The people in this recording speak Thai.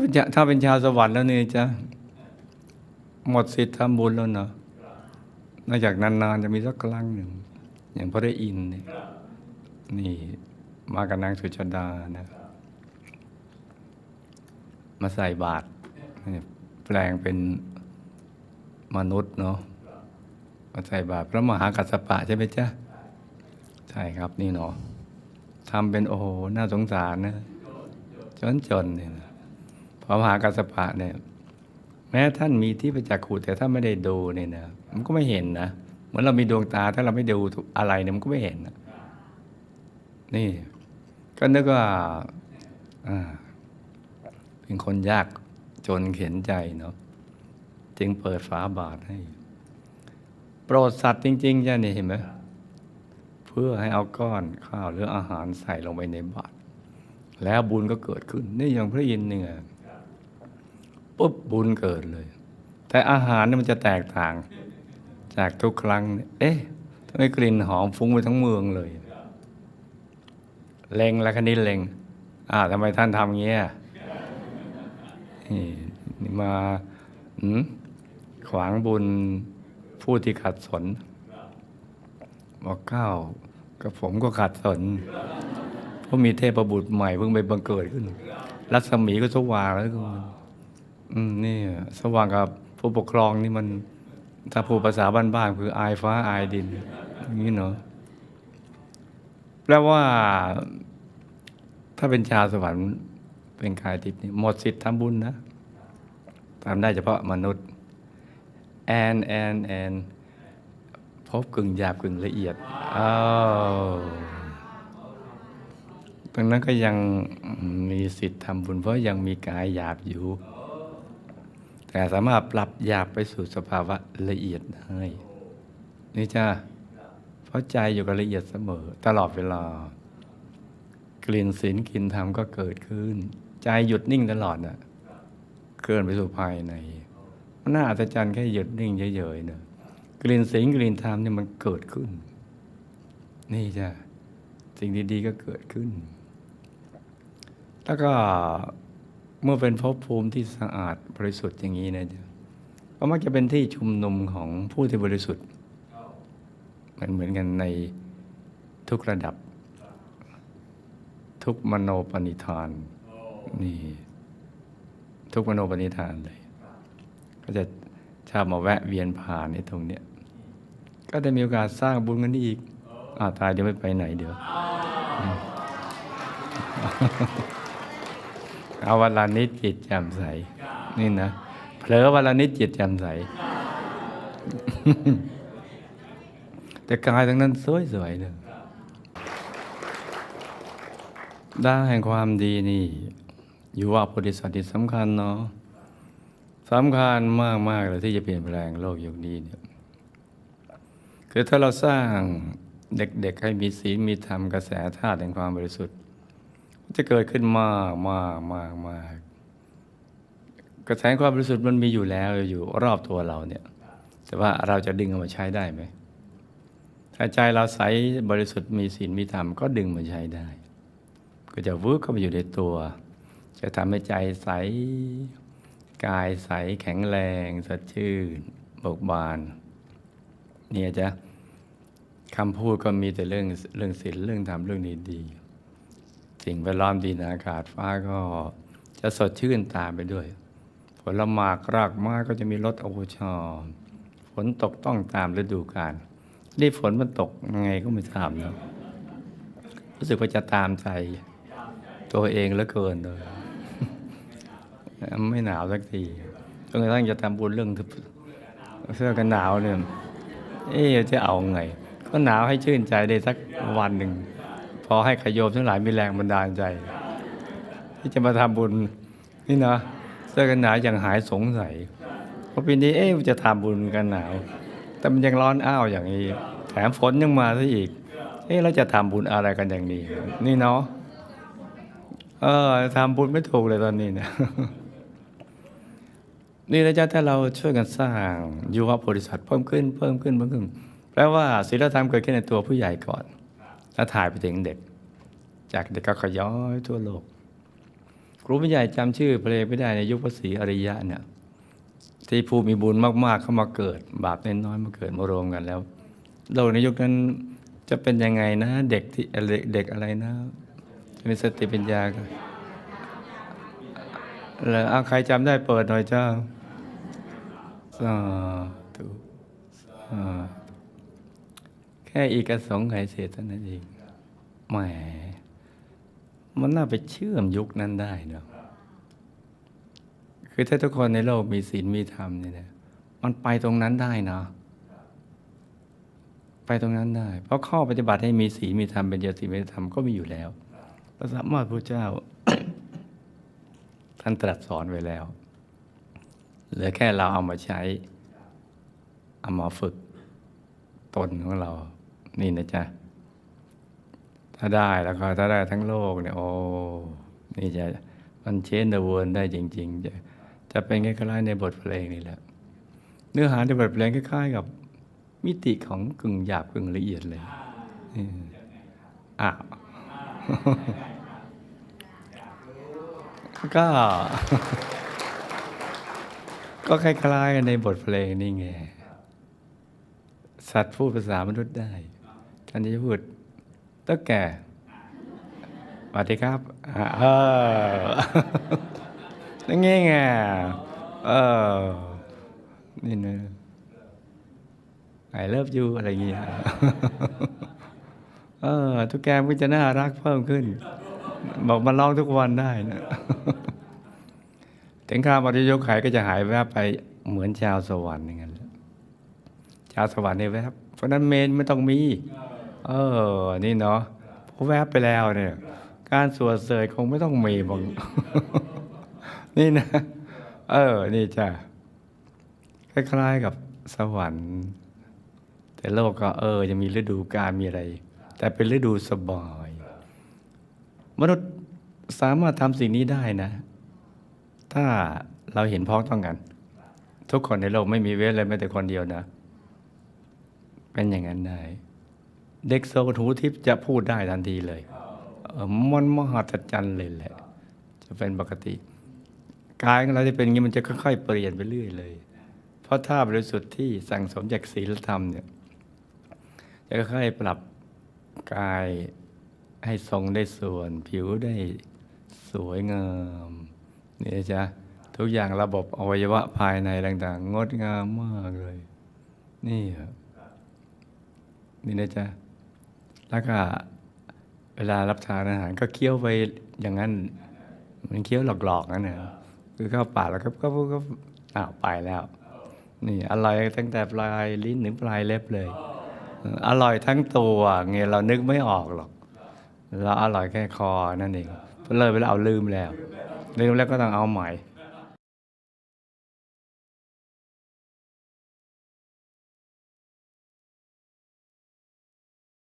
ถ้าเป็นชาถ้าเป็นชาวสวรรค์แล้วนี่จะหมดสิทธิ์ทำบุญแล้วเนาะนอกจากนานๆจะมีสักครั้งหนึ่ง อย่างพระได้อินเนี่ยนี่มากับนางสุชาดานะมาใส่บาตรแปลงเป็นมนุษย์เนาะมาใส่บาตรพระมหากัสสปะใช่ไหมจ๊ะ ใช่ครับนี่เนาะทำเป็นโอ้โห น่าสงสารนะจนจนๆเนี่ยนะ พระมหากัสสปะเนี่ยแม้ท่านมีที่ประจักษ์ขูแต่ถ้าไม่ได้ดูเนี่ยนะมันก็ไม่เห็นนะเหมือนเรามีดวงตาถ้าเราไม่ดูอะไรเนี่ยมันก็ไม่เห็นนะนี่ ก็นึกว่าอ่าเป็นคนยากจนเข็นใจเนาะจึงเปิดฝาบาทให้ โปรดสัตว์จริงๆจ้ะนี่เห็นไหมเพื่อให้เอาก้อนข้าวหรืออาหารใส่ลงไปในบาตรแล้วบุญก็เกิดขึ้นนี่อย่างพระอินทร์เนี่ย ปุ๊บบุญเกิดเลย แต่อาหารเนี่ยมันจะแตกต่าง จากทุกครั้ง เอ๊ะทำไมกลิ่นหอมฟุ้งไปทั้งเมืองเลย เลงแล้วคันนี้เลงอ่าทำไมท่านทำเงี้ยนี่นี่มาขวางบุญผู้ที่ขัดสน บอกก้าวกับผมก็ขัดสนเพราะมีเทพบุตรใหม่เพิ่งไปบังเกิดขึ้น รัศมีก็สว่างแล้วก็ นี่สว่างกับผู้ปกครองนี่มันถ้าผู้ภาษาบ้านๆคืออายฟ้าอายดิน อย่างนี้เนาะแปลว่า ถ้าเป็นชาวสวรรค์เป็นกายทิพย์นี่หมดสิทธิ์ทำบุญนะทำได้เฉพาะมนุษย์ แอนแอนแอนพบกึ่งหยาบกึ่งละเอียดอ้าวตรงนั้นก็ยังมีสิทธิ์ทำบุญเพราะยังมีกายหยาบอยู่ แต่สามารถปรับหยาบไปสู่สภาวะละเอียดได้นี่จ้าเพราะใจอยู่กับละเอียดเสมอ ตลอดเวลา กลิ่นศีลกลิ่นธรรมก็เกิดขึ้น ใจหยุดนิ่งตลอดน่ะเคลื่อนไปสู่ภายในมันน่าอัศจรรย์แค่หยุดนิ่งเฉยๆเนอะกลิ่นศีลกลิ่นธรรมเนี่ยมันเกิดขึ้น นี่จ้ะสิ่งดีๆก็เกิดขึ้น แล้วก็ เมื่อเป็นภพภูมิที่สะอาดบริสุทธิ์อย่างนี้นะจ๊ะก็มักจะเป็นที่ชุมนุมของผู้ที่บริสุทธิ์มันเหมือนกันในทุกระดับ ทุกมโนปณิธาน นี่ ทุกมโนปณิธานเลย ก็จะชอบมาแวะเวียนผ่านในตรงเนี้ยก็ได้มีโอกาสสร้างบุญกันอีกอ่าตายเดี๋ยวไม่ไปไหนเดี๋ยว เอาวันละนิดจิตแจ่มใส นี่นะเผลอวันละนิดจิตแจ่มใส แต่กายทั้งนั้นสวยๆเลยด้านแห่งความดีนี่ อยู่ว่าพุทธิสัตว์ที่สำคัญเนาะสำคัญมากมากๆเลยที่จะเปลี่ยนแปลงโลกยุคนี้เนี่ยคือถ้าเราสร้างเด็กๆให้มีศีลมีธรรมกระแสธาตุแห่งความบริสุทธิ์ จะเกิดขึ้นมากมากมากมากกระแสความบริสุทธิ์มันมีอยู่แล้วอยู่รอบตัวเราเนี่ย แต่ว่าเราจะดึงเอามาใช้ได้ไหมถ้าใจเราใสบริสุทธิ์มีศีลมีธรรมก็ดึงมาใช้ได้ ก็จะวืบเข้าไปอยู่ในตัว จะทำให้ใจใสกายใสแข็งแรงสดชื่นเบิกบานเนี่ยจะคำพูดก็มีแต่เรื่องเรื่องศีลเรื่องธรรมเรื่องดีๆ สิ่งแวดล้อมดีนะอากาศฟ้าก็จะสดชื่นตามไปด้วย ผลหมากรากไม้ก็จะมีรสโอชอฝนตกต้องตามฤดูกาลนี่ฝนมันตกยังไงก็ไม่ทราบนะรู้สึกว่าจะตามใจ ตัวเองเหลือเกินเลยไม่หนาวสักทีจนกระทั่งจะทำบุญเรื่องเสื้อกันหนาวเนี่ยเอ๊จะเอาไง ก็หนาวให้ชื่นใจได้สักวันหนึ่ง อให้ขยโยมทั้งหลายมีแรงบันดาลใจ ที่จะมาทำบุญนี่นะเสื้อกันหนาวอย่างหายสงสัยเพราะปีนี้เอ๊ะจะทำบุญกันหนาว แต่มันยังร้อนอ้าวอย่างนี้ แถมฝนยังมาซะอีก เอ๊ะเราจะทำบุญอะไรกันอย่างนี้ นี่เนาะเออทำบุญไม่ถูกเลยตอนนี้เนี่ยนี่นะจ๊ะถ้าเราช่วยกันสร้างยุวบริษัทเพิ่มขึ้นเพิ่มขึ้นเพิ่มขึ้นแปลว่าศีลธรรมเกิดขึ้นในตัวผู้ใหญ่ก่อน แล้วถ่ายไปถึงเด็ก จากเด็กก็ขย้อยทั่วโลกครูผู้ใหญ่จำชื่อเพลงไม่ได้ในยุคพระศรีอริยะเนี่ยที่ผู้มีบุญมาก ๆ เข้ามาเกิด บาปน้อยๆมาเกิดมารวมกันแล้วโลกในยุคนั้นจะเป็นยังไงนะ เด็กที่เด็กเด็กอะไรนะจะมีสติปัญญากันแล้วเอาใครจำได้เปิดหน่อยเจ้าสาธุสาธุ แค่อีกสงไขยเศษเท่านั้นเองแหมมันน่าไปเชื่อมยุคนั้นได้เนาะคือถ้าทุกคนในโลกมีศีลมีธรรมเนี่ยนะมันไปตรงนั้นได้เนาะไปตรงนั้นได้ เพราะข้อปฏิบัติให้มีศีลมีธรรมเป็นยติเป็นธรรมก็มีอยู่แล้วพระสัมมาพุทธเจ้า ท่านตรัสสอนไว้แล้วเหลือแค่เราเอามาใช้เอามาฝึกตนของเรา นี่นะจ๊ะ ถ้าได้แล้วก็ถ้าได้ทั้งโลกเนี่ยโอ้นี่จะมันเชนเดอร์เวิร์ได้จริง ๆ จะจะเป็นคล้ายๆในบทเพลงนี่แหละ เนื้อหาในบทเพลงคล้ายๆกับมิติของกึ่งหยาบกึ่งละเอียดเลยอ้าวก็ ก็คล้ายๆกันในบทเพลงนี่ไง สัตว์พูดภาษามนุษย์ได้ ท่านจะพูดตั้งแก่สวัสดีครับเออนั่นไงไงเออนี่นะไอเลิฟยูอะไรอย่างเงี้ยเออ ทุกแกมันจะน่ารักเพิ่มขึ้น บอกมาลองทุกวันได้นะถึงคราวปฏิยกไขก็จะหายแวบไปเหมือนชาวสวรรค์อย่างนั้นชาวสวรรค์ในแวบเพราะนั้นเมนไม่ต้องมี เออ นี่เนาะพอแวบไปแล้วเนี่ย การสวดเสยคงไม่ต้องมีบางนี่นะ เออ นี่จ้ะคล้ายๆกับสวรรค์ แต่โลกก็เออจะมีฤดูกาลมีอะไร แต่เป็นฤดูสบาย มนุษย์สามารถทำสิ่งนี้ได้นะ ถ้าเราเห็นพ้องต้องกัน ทุกคนในโลกไม่มีเว้นเลยแม้แต่คนเดียวนะ เป็นอย่างนั้นได้ เด็กโซหูทิพย์จะพูดได้ทันทีเลยเออมันมหัศจรรย์เลยแหละ จะเป็นปกติกายของเราที่เป็นอย่างนี้มันจะค่อยๆเปลี่ยนไปเรื่อยเลย เพราะถ้าบริสุทธิ์ที่สั่งสมจากศีลธรรมเนี่ยจะค่อยๆปรับกายให้ทรงได้ส่วน ผิวได้สวยงามนี่นะจ๊ะทุกอย่างระบบอวัยวะภายในต่างๆ งดงามมากเลย นี่ครับนี่นะจ๊ะ แล้วก็เวลารับทานอาหารก็เคี้ยวไปอย่างนั้นมันเคี้ยวหลอกๆนั่นนะคือเข้าปากแล้วก็ก็ก็อ้าวไปแล้ว นี่อร่อยตั้งแต่ปลายลิ้นถึงปลายเล็บเลย อร่อยทั้งตัวเงี้ยเรานึกไม่ออกหรอก เราอร่อยแค่คอนั่นเองเพราะเลยไปแล้วเอาลืมแล้วลืมแล้วก็ต้องเอาใหม่